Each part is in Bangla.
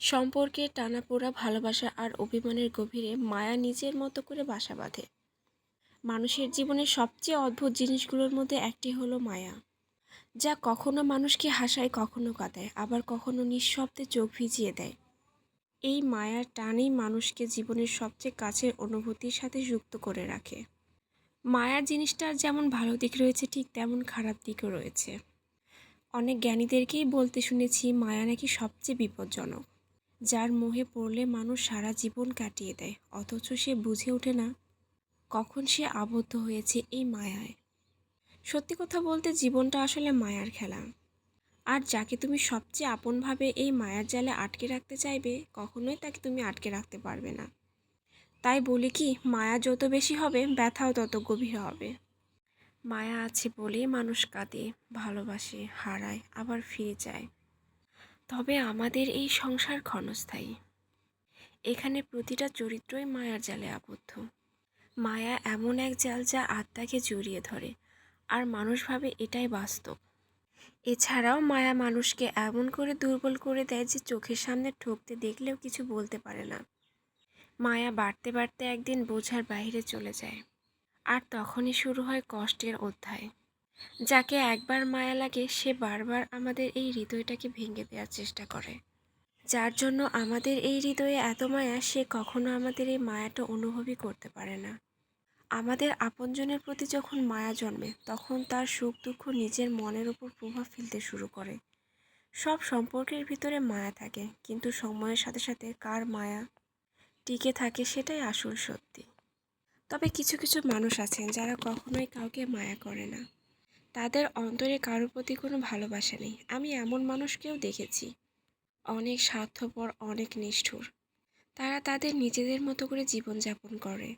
সম্পর্কে টানাপোড়া, ভালোবাসা আর অভিমানের গভীরে মায়া নিজের মতো করে বাসা বাঁধে। মানুষের জীবনের সবচেয়ে অদ্ভুত জিনিসগুলোর মধ্যে একটি হলো মায়া, যা কখনো মানুষকে হাসায়, কখনো কাঁদায়, আবার কখনো নিঃশব্দে চোখ ভিজিয়ে দেয়। এই মায়ার টানেই মানুষকে জীবনের সবচেয়ে কাছের অনুভূতির সাথে যুক্ত করে রাখে। মায়ার জিনিসটার যেমন ভালো দিক রয়েছে, ঠিক তেমন খারাপ দিকও রয়েছে। অনেক জ্ঞানীদেরকেই বলতে শুনেছি, মায়া নাকি সবচেয়ে বিপজ্জনক। যার মোহে পড়লে মানুষ সারা জীবন কাটিয়ে দেয়, অথচ সে বুঝে ওঠে না কখন সে আবদ্ধ হয়েছে এই মায়ায়। সত্যি কথা বলতে জীবনটা আসলে মায়ার খেলা। আর যাকে তুমি সবচেয়ে আপনভাবে এই মায়ার জালে আটকে রাখতে চাইবে, কখনোই তাকে তুমি আটকে রাখতে পারবে না। তাই বলি কি, মায়া যত বেশি হবে, ব্যথাও তত গভীর হবে। মায়া আছে বলেই মানুষ কাঁদে, ভালোবাসে, হারায়, আবার ফিরে যায়। তবে আমাদের এই সংসার ক্ষণস্থায়ী। এখানে প্রতিটা চরিত্রই মায়ার জালে আবদ্ধ। মায়া এমন এক জাল যা আত্মাকে জড়িয়ে ধরে, আর মানুষ ভাবে এটাই বাস্তব। এছাড়াও মায়া মানুষকে এমন করে দুর্বল করে দেয় যে চোখের সামনে ঠকতে দেখলেও কিছু বলতে পারে না। মায়া বাড়তে বাড়তে একদিন বোঝার বাইরে চলে যায়, আর তখনই শুরু হয় কষ্টের অধ্যায়। যাকে একবার মায়া লাগে, সে বারবার আমাদের এই হৃদয়টাকে ভেঙে দেওয়ার চেষ্টা করে। যার জন্য আমাদের এই হৃদয়ে এত মায়া, সে কখনো আমাদের এই মায়াটা অনুভবই করতে পারে না। আমাদের আপনজনের প্রতি যখন মায়া জন্মে, তখন তার সুখ দুঃখ নিজের মনের উপর প্রভাব ফেলতে শুরু করে। সব সম্পর্কের ভিতরে মায়া থাকে, কিন্তু সময়ের সাথে সাথে কার মায়া টিকে থাকে সেটাই আসল সত্যি। তবে কিছু কিছু মানুষ আছেন যারা কখনোই কাউকে মায়া করে না। তাদের অন্তরে কারোর প্রতি কোনো ভালোবাসা নেই। আমি এমন মানুষকেও দেখেছি। অনেক স্বার্থপর, অনেক নিষ্ঠুর। তারা তাদের নিজেদের মতো করে জীবনযাপন করে।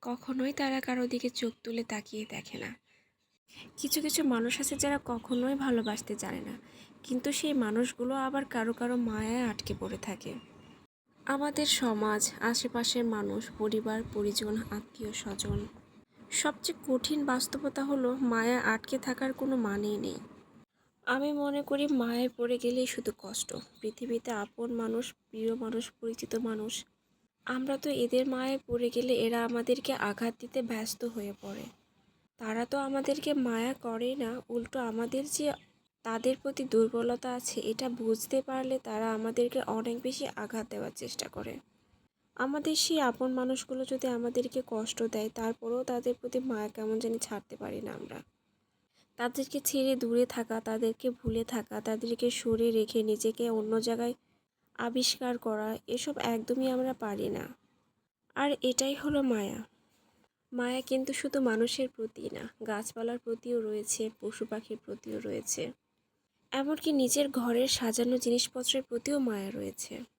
কখনোই তারা কারও দিকে চোখ তুলে তাকিয়ে দেখে না। কিছু কিছু মানুষ আছে যারা কখনোই ভালোবাসতে জানে না। কিন্তু সেই মানুষগুলো আবার কারও কারও মায়ায় আটকে পড়ে থাকে। আমাদের সমাজ, আশেপাশের মানুষ, পরিবার, পরিজন আত্মীয় স্বজন সবচেয়ে কঠিন বাস্তবতা হলো মায়া আটকে থাকার কোনো মানেই নেই। আমি মনে করি মায়ায় পড়ে গেলেই শুধু কষ্ট। পৃথিবীতে আপন মানুষ, প্রিয় মানুষ, পরিচিত মানুষ। আমরা তো এদের মায়ায় পড়ে গেলে এরা আমাদেরকে আঘাত দিতে ব্যস্ত হয়ে পড়ে। তারা তো আমাদেরকে মায়া করে না, উল্টো আমাদের যে তাদের প্রতি দুর্বলতা আছে, এটা বুঝতে পারলে তারা আমাদেরকে অনেক বেশি আঘাত দেওয়ার চেষ্টা করে। আমাদের সেই আপন মানুষগুলো যদি আমাদেরকে কষ্ট দেয়, তারপরেও তাদের প্রতি মায়া কেমন জানি ছাড়তে পারি না আমরা। তাদেরকে ছেড়ে দূরে থাকা, তাদেরকে ভুলে থাকা, তাদেরকে সরে রেখে নিজেকে অন্য জায়গায় আবিষ্কার করা, এসব একদমই আমরা পারি না। আর এটাই হলো মায়া। মায়া কিন্তু শুধু মানুষের প্রতি না, গাছপালার প্রতিও রয়েছে, পশু পাখির প্রতিও রয়েছে। এমনকি নিজের ঘরের সাজানো জিনিসপত্রের প্রতিও মায়া রয়েছে।